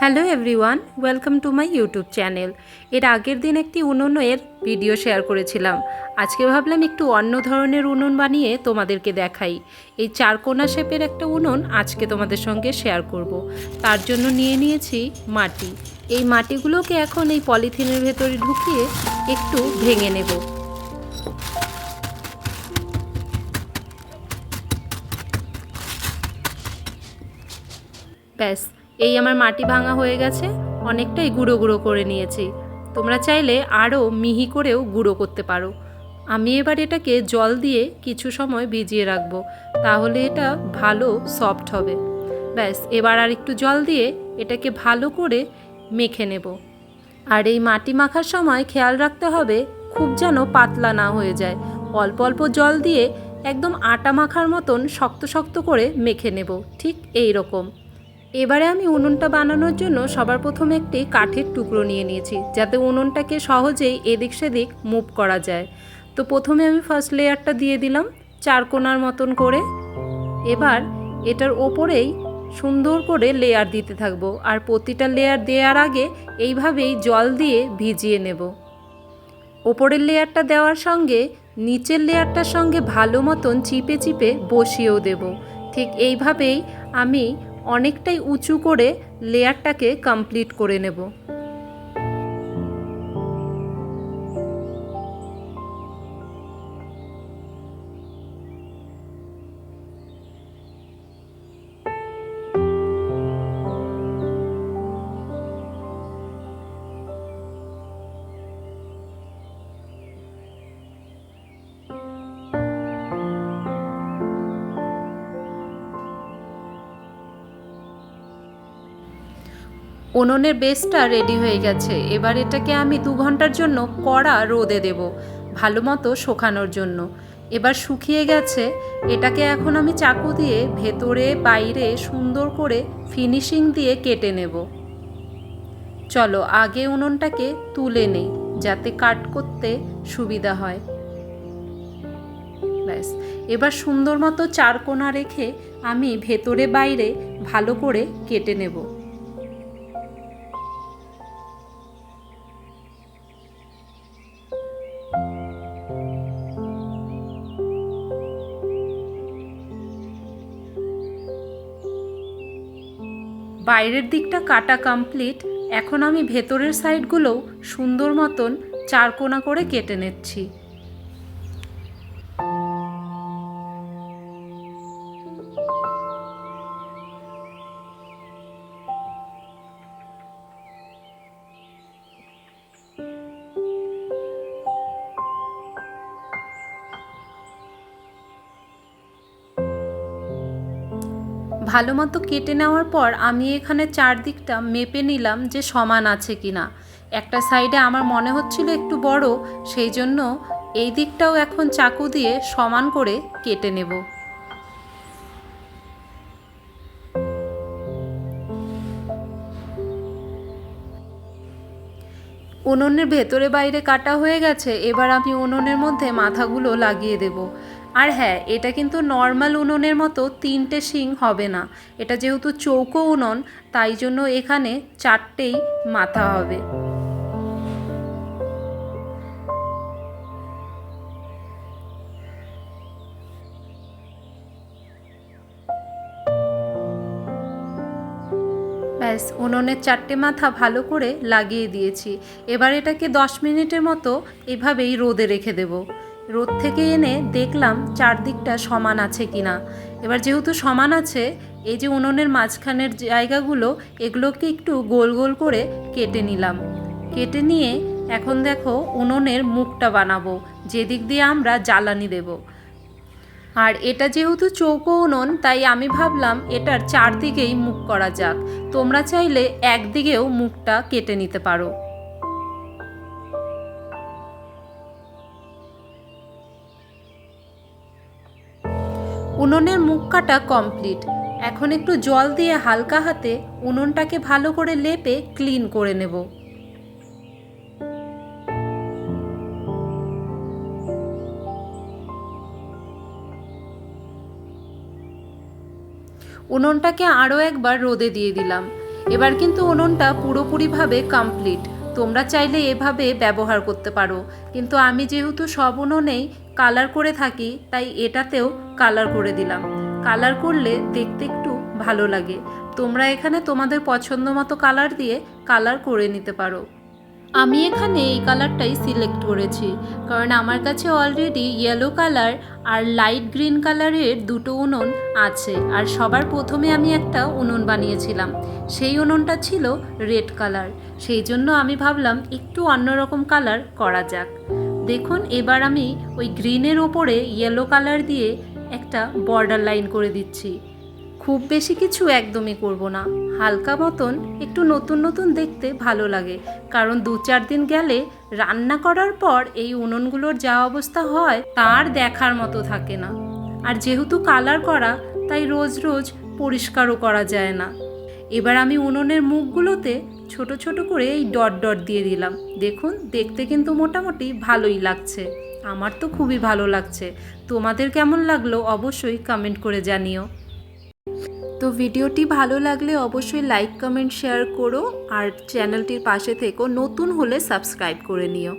Hello everyone welcome to my YouTube channel এর আগের দিন একটি উনুনের ভিডিও শেয়ার করেছিলাম। আজকে ভাবলাম একটু অন্য ধরনের উনুন বানিয়ে তোমাদেরকে দেখাই। এই চারকোনা শেপের একটা উনুন আজকে তোমাদের সঙ্গে শেয়ার করব। তার জন্য নিয়ে নিয়েছি মাটি। এই মাটিগুলোকে এখন এই পলিথিনের ভেতরে ঢুকিয়ে একটু ভেঙে নেব। ব্যাস এই আমার মাটি ভাঙা হয়ে গেছে, অনেকটাই গুঁড়ো গুঁড়ো করে নিয়েছি। তোমরা চাইলে আরও মিহি করেও গুঁড়ো করতে পারো। আমি এবার এটাকে জল দিয়ে কিছু সময় ভিজিয়ে রাখব, তাহলে এটা ভালো সফট হবে। ব্যাস, এবার আর একটু জল দিয়ে এটাকে ভালো করে মেখে নেব। আর এই মাটি মাখার সময় খেয়াল রাখতে হবে, খুব যেন পাতলা না হয়ে যায়। অল্প অল্প জল দিয়ে একদম আটা মাখার মতন শক্ত শক্ত করে মেখে নেব, ঠিক এই রকম। এবারে আমি উনুনটা বানানোর জন্য সবার প্রথমে একটি কাঠের টুকরো নিয়ে নিয়েছি, যাতে উনুনটাকে সহজেই এদিক সেদিক মুভ করা যায়। তো প্রথমে আমি ফার্স্ট লেয়ারটা দিয়ে দিলাম চার কোনার মতন করে। এবার এটার ওপরেই সুন্দর করে লেয়ার দিতে থাকব আর প্রতিটা লেয়ার দেওয়ার আগে এইভাবেই জল দিয়ে ভিজিয়ে নেব। ওপরের লেয়ারটা দেওয়ার সঙ্গে নিচের লেয়ারটার সঙ্গে ভালো মতন চিপে চিপে বসিয়েও দেব। ঠিক এইভাবেই আমি অনেকটাই উঁচু করে লেয়ারটাকে কমপ্লিট করে নেব। উনুনের বেসটা রেডি হয়ে গেছে। এবার এটাকে আমি দু ঘণ্টার জন্য কড়া রোদে দেব, ভালো মতো শুকানোর জন্য। এবার শুকিয়ে গেছে, এটাকে এখন আমি চাকু দিয়ে ভেতরে, বাইরে সুন্দর করে ফিনিশিং দিয়ে কেটে নেব। চলো, আগে উনুনটাকে তুলে নেই, যাতে কাট করতে সুবিধা হয়। ব্যাস, এবার সুন্দর মতো চারকোনা রেখে আমি ভেতরে, বাইরে ভালো করে কেটে নেব। বাইরের দিকটা কাটা কমপ্লিট এখন আমি ভেতরের সাইডগুলোও সুন্দর মতন চারকোনা করে কেটে নিচ্ছি। ভালো মতো কেটে নেওয়ার পর আমি এখানে চারদিকটা মেপে নিলাম যে সমান আছে কি না একটা সাইডে আমার মনে হচ্ছিল একটু বড়, সেই জন্য এই দিকটাও এখন চাকু দিয়ে সমান করে কেটে নেব। উনুনের ভেতরে বাইরে কাটা হয়ে গেছে, এবার আমি উনুনের মধ্যে মাথাগুলো লাগিয়ে দেব। আর হ্যাঁ এটা কিন্তু নর্মাল উনুনের মতো তিনটে শিং হবে না। এটা যেহেতু চৌকো উনুন, তাই জন্য এখানে চারটেই মাথা হবে। ব্যাস, উনুনের চারটে মাথা ভালো করে লাগিয়ে দিয়েছি। এবার এটাকে দশ মিনিটের মতো এভাবেই রোদে রেখে দেবো। রোদ থেকে এনে দেখলাম চারদিকটা সমান আছে কি না এবার যেহেতু সমান আছে, এই যে উনুনের মাঝখানের জায়গাগুলো, এগুলোকে একটু গোল গোল করে কেটে নিলাম। কেটে নিয়ে এখন দেখো উনুনের মুখটা বানাবো, যেদিক দিয়ে আমরা জ্বালানি দেব। আর এটা যেহেতু চৌকো উনুন, তাই আমি ভাবলাম এটার চারদিকেই মুখ করা যাক। তোমরা চাইলে একদিকেও মুখটা কেটে নিতে পারো। উনুনের মুখ কাটা কমপ্লিট এখন একটু জল দিয়ে হালকা হাতে উনুনটাকে ভালো করে লেপে ক্লিন করে নেব। উনুনটাকে আরও একবার রোদে দিয়ে দিলাম। এবার কিন্তু উনুনটা পুরোপুরিভাবে কমপ্লিট তোমরা চাইলে এভাবে ব্যবহার করতে পারো। কিন্তু আমি যেহেতু সব উনুনেই কালার করে থাকি, তাই এটাতেও কালার করে দিলাম। কালার করলে দেখতে একটু ভালো লাগে। তোমরা এখানে তোমাদের পছন্দ মতো কালার দিয়ে কালার করে নিতে পারো। আমি এখানে এই কালারটাই সিলেক্ট করেছি, কারণ আমার কাছে অলরেডি ইয়েলো কালার আর লাইট গ্রিন কালারের দুটো উনুন আছে, আর সবার প্রথমে আমি একটা উনুন বানিয়েছিলাম। সেই উনুনটা ছিল রেড কালার সেই জন্য আমি ভাবলাম একটু অন্যরকম কালার করা যাক। দেখুন, এবার আমি ওই গ্রিনের ওপরে ইয়েলো কালার দিয়ে একটা বর্ডার লাইন করে দিচ্ছি। খুব বেশি কিছু একদমই করব না। হালকা মতন একটু নতুন নতুন দেখতে ভালো লাগে। কারণ দু চার দিন গেলে রান্না করার পর এই উনুনগুলোর যা অবস্থা হয়, তার দেখার মতো থাকে না। আর যেহেতু কালার করা, তাই রোজ রোজ পরিষ্কারও করা যায় না। এবার আমি উনুনের মুখগুলোতে ছোট ছোট করে এই ডট ডট দিয়ে দিলাম। দেখুন, দেখতে কিন্তু মোটামুটি ভালোই লাগছে। আমার তো খুবই ভালো লাগছে। তোমাদের কেমন লাগল অবশ্যই কমেন্ট করে জানিও। তো ভিডিওটি ভালো লাগলে অবশ্যই লাইক কমেন্ট শেয়ার করো আর চ্যানেলটির পাশে থেকো। নতুন হলে সাবস্ক্রাইব করে নিও।